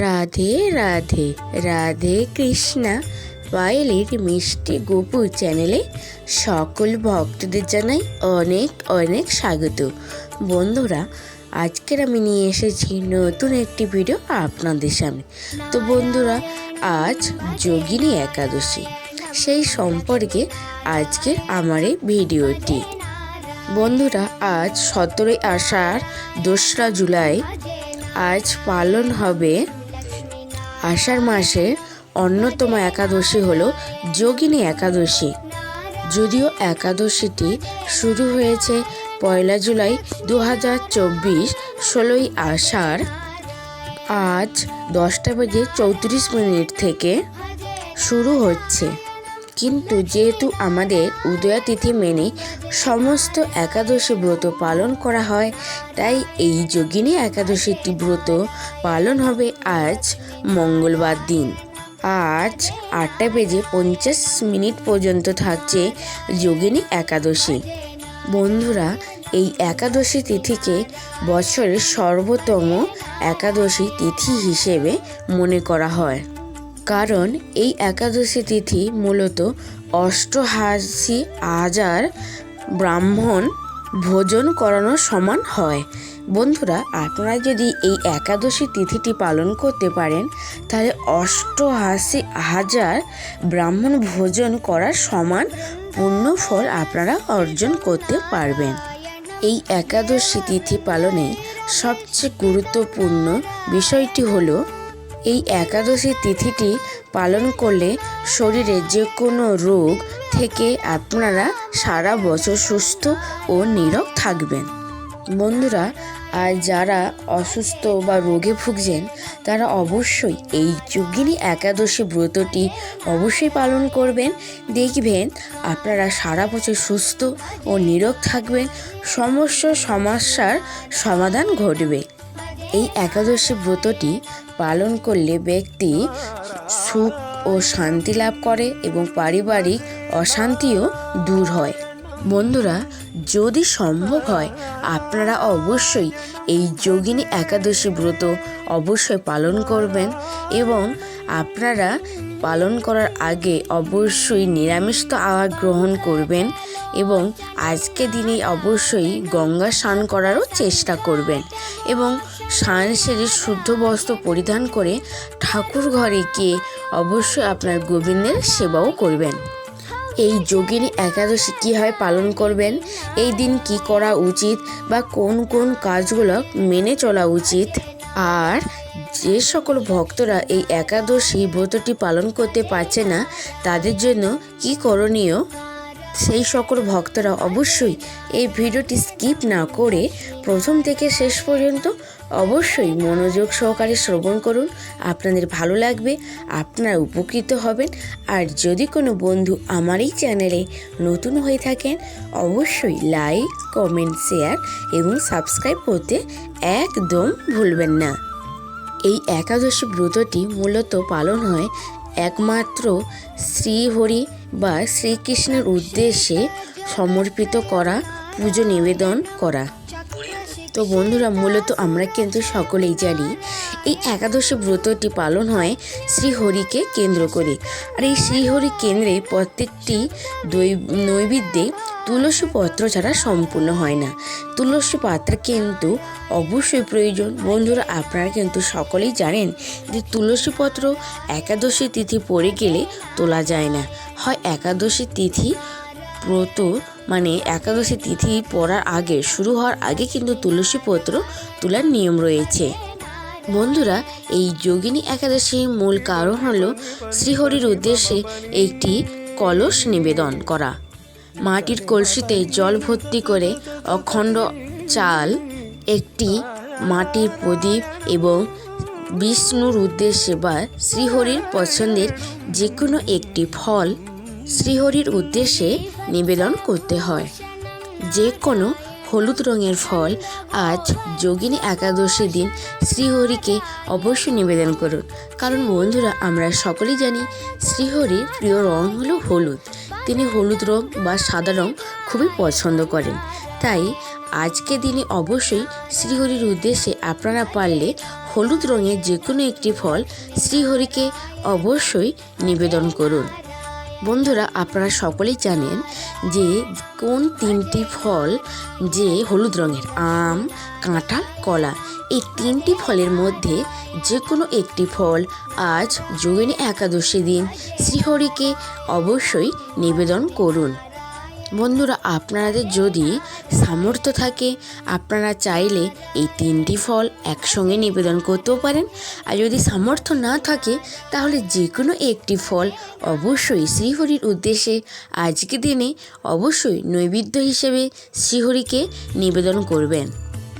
রাধে রাধে রাধে কৃষ্ণা। পায়েলের মিষ্টি গোপু চ্যানেলে সকল ভক্তদের জানাই অনেক অনেক স্বাগত। বন্ধুরা, আজকের আমি নিয়ে এসেছি নতুন একটি ভিডিও আপনাদের সামনে। তো বন্ধুরা, আজ যোগিনী একাদশী। সেই সম্পর্কে আজকে আমার এই ভিডিওটি। বন্ধুরা, আজ সতেরোই আষাঢ় দোসরা জুলাই। আজ পালন হবে আষাঢ় মাসের অন্যতম একাদশী হলো যোগিনী একাদশী। যদিও একাদশীটি শুরু হয়েছে পয়লা জুলাই দু হাজার চব্বিশ ষোলোই আষাঢ়, আজ দশটা বেজে চৌত্রিশ মিনিট থেকে শুরু হচ্ছে। কিন্তু যেহেতু আমাদের উদয়া তিথি মেনে সমস্ত একাদশী ব্রত পালন করা হয়, তাই এই যোগিনী একাদশীটি ব্রত পালন হবে আজ মঙ্গলবার দিন। আজ আটটা বেজে পঞ্চাশ মিনিট পর্যন্ত থাকছে যোগিনী একাদশী। বন্ধুরা, এই একাদশী তিথিকে বছরের সর্বোত্তম একাদশী তিথি হিসেবে মনে করা হয়। কারণ এই একাদশী তিথি মূলত অষ্টহাসি হাজার ব্রাহ্মণ ভোজন করানোর সমান হয়। বন্ধুরা, আপনারা যদি এই একাদশী তিথিটি পালন করতে পারেন, তাহলে অষ্টআশি হাজার ব্রাহ্মণ ভোজন করার সমান পূর্ণ ফল আপনারা অর্জন করতে পারবেন। এই একাদশী তিথি পালনে সবচেয়ে গুরুত্বপূর্ণ বিষয়টি হলো এই একাদশী তিথিটি পালন করলে শরীরে যে কোনো রোগ থেকে আপনারা সারা বছর সুস্থ ও নীরব থাকবেন। বন্ধুরা, আর যারা অসুস্থ বা রোগে ভুগছেন, তারা অবশ্যই এই যোগিনী একাদশী ব্রতটি অবশ্যই পালন করবেন। দেখবেন আপনারা সারা বছর সুস্থ ও নীরব থাকবেন। সমস্ত সমস্যার সমাধান ঘটবে। এই একাদশী ব্রতটি পালন করলে ব্যক্তি সুখ ও শান্তি লাভ করে এবং পারিবারিক অশান্তিও দূর হয়। বন্ধুরা, যদি সম্ভব হয়, আপনারা অবশ্যই এই যোগিনী একাদশী ব্রত অবশ্যই পালন করবেন এবং আপনারা পালন করার আগে অবশ্যই নিরামিষ তো আহার গ্রহণ করবেন। এবং আজকে দিনে অবশ্যই গঙ্গা স্নান করারও চেষ্টা করবেন এবং স্নান সেরে শুদ্ধ বস্ত্র পরিধান করে ঠাকুর ঘরে গিয়ে অবশ্যই আপনার গোবিন্দের সেবাও করবেন। এই যোগিনী একাদশী কীভাবে পালন করবেন? এই দিন কি করা উচিত? বা কোন কোন কাজগুলো মেনে চলা উচিত? আর যে সকল ভক্তরা এই একাদশী ব্রতটি পালন করতে পারছে না, তাদের জন্য কি করণীয়? সেই সকল ভক্তরা অবশ্যই এই ভিডিওটি স্কিপ না করে প্রথম থেকে শেষ পর্যন্ত অবশ্যই মনোযোগ সহকারে শ্রবণ করুন। আপনাদের ভালো লাগবে, আপনারা উপকৃত হবেন। আর যদি কোনো বন্ধু আমার এই চ্যানেলে নতুন হয়ে থাকেন, অবশ্যই লাইক, কমেন্ট, শেয়ার এবং সাবস্ক্রাইব করতে একদম ভুলবেন না। এই একাদশী ব্রতটি মূলত পালন হয় একমাত্র শ্রীহরি বা শ্রীকৃষ্ণের উদ্দেশ্যে সমর্পিত করা পুজো নিবেদন করা। তো বন্ধুরা, মূলত আমরা কিন্তু সকলেই জানি, এই একাদশী ব্রতটি পালন হয় শ্রীহরিকে কেন্দ্র করে। আর এই শ্রীহরি কেন্দ্রে প্রত্যেকটি দৈ- নৈবেদ্যে তুলসী পত্র ছাড়া সম্পূর্ণ হয় না। তুলসী পাত্র কিন্তু অবশ্যই প্রয়োজন। বন্ধুরা, আপনারা কিন্তু সকলেই জানেন যে তুলসী পত্র একাদশী তিথি পড়ে গেলে তোলা যায় না। হয় একাদশী তিথি ব্রত মানে একাদশী তিথি পড়ার আগে, শুরু হওয়ার আগে কিন্তু তুলসী পত্র তোলার নিয়ম রয়েছে। বন্ধুরা, এই যোগিনী একাদশীর মূল কারণ হল শ্রীহরির উদ্দেশ্যে একটি কলস নিবেদন করা। মাটির কলসিতে জল ভর্তি করে অখণ্ড চাল, একটি মাটির প্রদীপ এবং বিষ্ণুর উদ্দেশ্যে বা শ্রীহরির পছন্দের যে কোনো একটি ফল শ্রীহরির উদ্দেশ্যে নিবেদন করতে হয়। যে কোনো হলুদ রঙের ফল আজ যোগিনী একাদশীর দিন শ্রীহরিকে অবশ্যই নিবেদন করুন। কারণ বন্ধুরা, আমরা সকলেই জানি শ্রীহরির প্রিয় রং হলো হলুদ। তিনি হলুদ রং বা সাদা রং খুবই পছন্দ করেন। তাই আজকে দিনে অবশ্যই শ্রীহরির উদ্দেশ্যে আপনারা পারলে হলুদ রঙের যে কোনো একটি ফল শ্রীহরিকে অবশ্যই নিবেদন করুন। বন্ধুরা, আপনারা সকলেই জানেন যে কোন তিনটি ফল যে হলুদ রঙের, আম, কাঁঠাল, কলা, এই তিনটি ফলের মধ্যে যে কোনো একটি ফল আজ যোগিনী একাদশী দিন। শ্রীহরিকে অবশ্যই নিবেদন করুন। বন্ধুরা, আপনাদের যদি সামর্থ্য থাকে, আপনারা চাইলে এই তিনটি ফল একসঙ্গে নিবেদন করতেও পারেন। আর যদি সামর্থ্য না থাকে, তাহলে যে কোনো একটি ফল অবশ্যই শ্রীহরির উদ্দেশ্যে আজকে দিনে অবশ্যই নৈবেদ্য হিসেবে শ্রীহরিকে নিবেদন করবেন।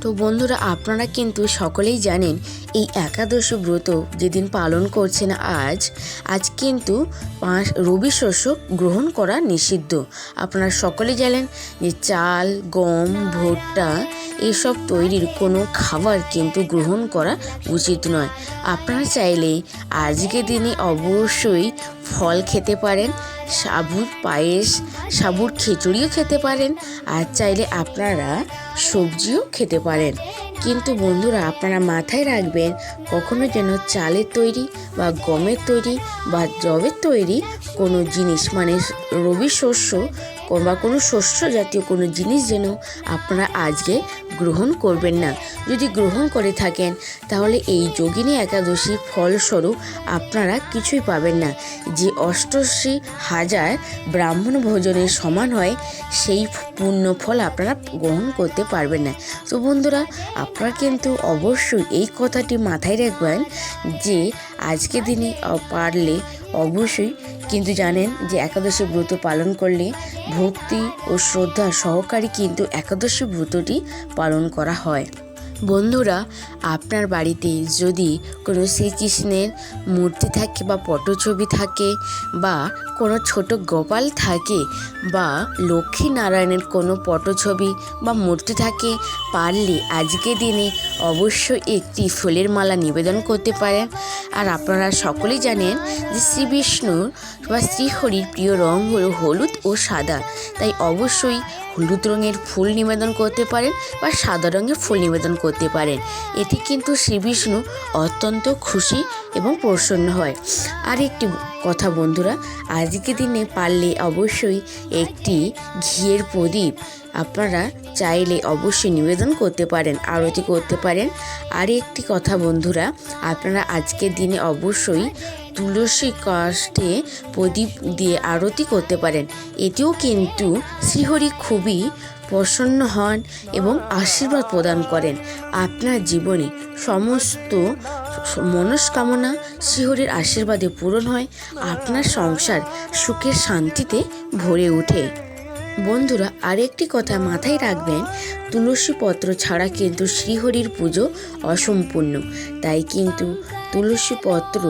তো বন্ধুরা, আপনারা কিন্তু সকলেই জানেন, এই একাদশ ব্রত যেদিন পালন করছেন আজ আজ কিন্তু পাঁচ রবি শস্য গ্রহণ করা নিষিদ্ধ। আপনারা সকলেই জানেন যে চাল, গম, ভুট্টা এসব তৈরির কোনো খাবার কিন্তু গ্রহণ করা উচিত নয়। আপনারা চাইলে আজকে দিনে অবশ্যই ফল খেতে পারেন, সাবুর পায়েস, সাবুর খিচুড়িও খেতে পারেন, আর চাইলে আপনারা সবজিও খেতে পারেন। কিন্তু বন্ধুরা, আপনারা মাথায় রাখবেন, কখনো যেন চালের তৈরি বা গমের তৈরি বা জবের তৈরি কোনো জিনিস মানে রবি শস্য বা কোনো শস্য জাতীয় কোনো জিনিস যেন আপনারা আজকে গ্রহণ করবেন না। যদি গ্রহণ করে থাকেন, তাহলে এই যোগিনী একাদশী ফলস্বরূপ আপনারা কিছুই পাবেন না। যে অষ্টআশি হাজার ব্রাহ্মণ ভোজনের সমান হয়, সেই পূর্ণ ফল আপনারা গ্রহণ করতে পারবেন না। তো বন্ধুরা, আপনারা কিন্তু অবশ্যই এই কথাটি মাথায় রাখবেন যে আজকে দিনে পারলে অবশ্যই কিন্তু জানেন যে একাদশী ব্রত পালন করলে ভক্তি ও শ্রদ্ধা সহকারে কিন্তু একাদশী ব্রতটি পালন করা হয়। বন্ধুরা আপনার বাড়িতে যদি কোনো শ্রীকৃষ্ণের মূর্তি থাকে বা পটছবি থাকে বা কোনো ছোট গোপাল থাকে বা লক্ষ্মী নারায়ণের কোনো পটছবি বা মূর্তি থাকে, পারলে আজকে দিনে অবশ্যই একটি ফুলের মালা নিবেদন করতে পারেন। আর আপনারা সকলেই জানেন যে শ্রী বিষ্ণুর বা শ্রীহরির প্রিয় রং হলো হলুদ ও সাদা। তাই অবশ্যই হলুদ রঙের ফুল নিবেদন করতে পারেন বা সাদা রঙের ফুল নিবেদন করতে পারেন। এটি কিন্তু শ্রী বিষ্ণু অত্যন্ত খুশি এবং প্রসন্ন হয়। আর একটি কথা বন্ধুরা আজকে দিনে পারলে অবশ্যই একটি ঘিয়ের প্রদীপ আপনারা চাইলে অবশ্যই নিবেদন করতে পারেন, আরতি করতে পারেন। আর একটি কথা বন্ধুরা, আপনারা আজকের দিনে অবশ্যই তুলসী কাষ্ঠে প্রদীপ দিয়ে আরতি করতে পারেন। এটিও কিন্তু শ্রীহরি খুবই প্রসন্ন হন এবং আশীর্বাদ প্রদান করেন। আপনার জীবনে সমস্ত মনস্কামনা শিহরের আশীর্বাদে পূরণ হয়, আপনার সংসার সুখের শান্তিতে ভরে ওঠে। বন্ধুরা, আরেকটি কথা মাথায় রাখবেন তুলসী পত্র ছাড়া কিন্তু শ্রীহরির পুজো অসম্পূর্ণ। তাই কিন্তু তুলসী পত্র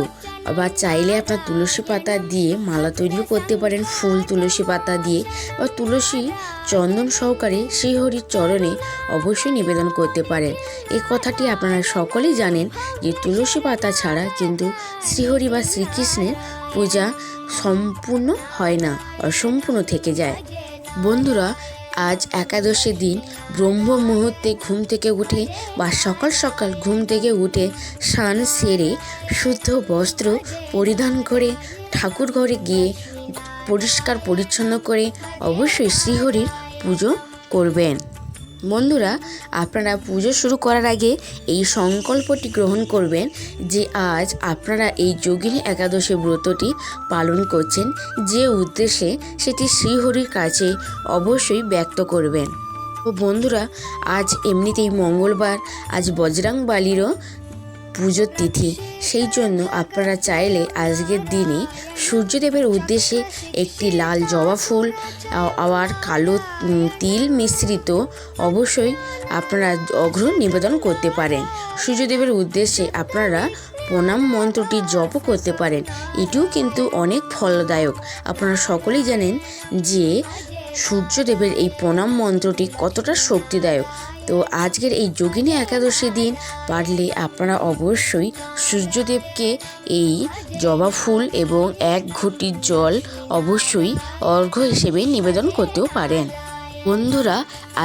বা চাইলে আপনার তুলসী পাতা দিয়ে মালা তৈরিও করতে পারেন, ফুল, তুলসী পাতা দিয়ে বা তুলসী চন্দন সহকারে শ্রীহরির চরণে অবশ্যই নিবেদন করতে পারেন। এই কথাটি আপনারা সকলেই জানেন যে তুলসী পাতা ছাড়া কিন্তু শ্রীহরি বা শ্রীকৃষ্ণের পূজা সম্পূর্ণ হয় না, অসম্পূর্ণ থেকে যায়। বন্ধুরা আজ একাদশী দিন। ব্রহ্ম মুহূর্তে ঘুম থেকে উঠে বা সকাল সকাল ঘুম থেকে উঠে স্নান সেরে শুদ্ধ বস্ত্র পরিধান করে ঠাকুর ঘরে গিয়ে পরিষ্কার পরিচ্ছন্ন করে অবশ্যই শ্রীহরির পুজো করবেন। বন্ধুরা, আপনারা পুজো শুরু করার আগে এই সংকল্পটি গ্রহণ করবেন যে আজ আপনারা এই যোগিনী একাদশী ব্রতটি পালন করছেন। যে উদ্দেশ্যে সেটি শ্রীহরির কাছে অবশ্যই ব্যক্ত করবেন। ও বন্ধুরা, আজ এমনিতেই মঙ্গলবার, আজ বজরাং বালিরও পুজোর তিথি। সেই জন্য আপনারা চাইলে আজকের দিনে সূর্যদেবের উদ্দেশ্যে একটি লাল জবা ফুল আবার কালো তিল মিশ্রিত অবশ্যই আপনারা অঘ্র নিবেদন করতে পারেন। সূর্যদেবের উদ্দেশ্যে আপনারা প্রণাম মন্ত্রটি জপও করতে পারেন। এটিও কিন্তু অনেক ফলদায়ক। আপনারা সকলেই জানেন যে সূর্যদেবের এই প্রণাম মন্ত্রটি কতটা শক্তিদায়ক। তো আজকের এই যোগিনী একাদশী দিন পারলে আপনারা অবশ্যই সূর্যদেবকে এই জবা ফুল এবং এক ঘটি জল অবশ্যই অর্ঘ্য হিসেবে নিবেদন করতেও পারেন। বন্ধুরা,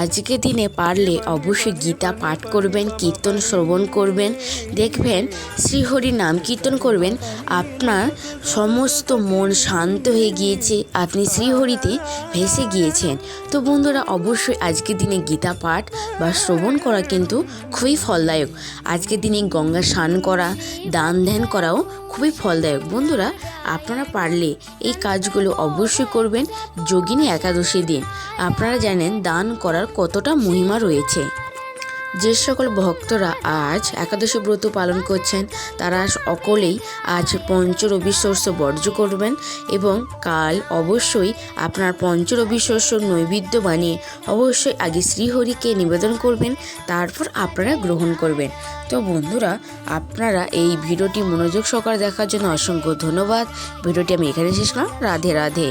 আজকে দিনে পারলে অবশ্যই গীতা পাঠ করবেন, কীর্তন শ্রবণ করবেন, দেখবেন শ্রীহরি নাম কীর্তন করবেন, আপনার সমস্ত মন শান্ত হয়ে গিয়েছে, আপনি শ্রীহরিতে ভেসে গিয়েছেন। তো বন্ধুরা, অবশ্যই আজকের দিনে গীতা পাঠ বা শ্রবণ করা কিন্তু খুবই ফলদায়ক। আজকের দিনে গঙ্গা স্নান করা, দান ধ্যান করাও খুবই ফলদায়ক। বন্ধুরা, আপনারা পারলে এই কাজগুলো অবশ্যই করবেন। যোগিনী একাদশী দিন, আপনারা জানেন দান করার কতটা মহিমা রয়েছে। যে সকল ভক্তরা আজ একাদশী ব্রত পালন করছেন, তারা সকলেই আজ পঞ্চরবি শস্য বর্জ্য করবেন এবং কাল অবশ্যই আপনার পঞ্চরবি শস্য নৈবেদ্য বানিয়ে অবশ্যই আগে শ্রীহরিকে নিবেদন করবেন, তারপর আপনারা গ্রহণ করবেন। তো বন্ধুরা, আপনারা এই ভিডিওটি মনোযোগ সহকারে দেখার জন্য অসংখ্য ধন্যবাদ। ভিডিওটি আমি এখানে শেষ করলাম। রাধে রাধে।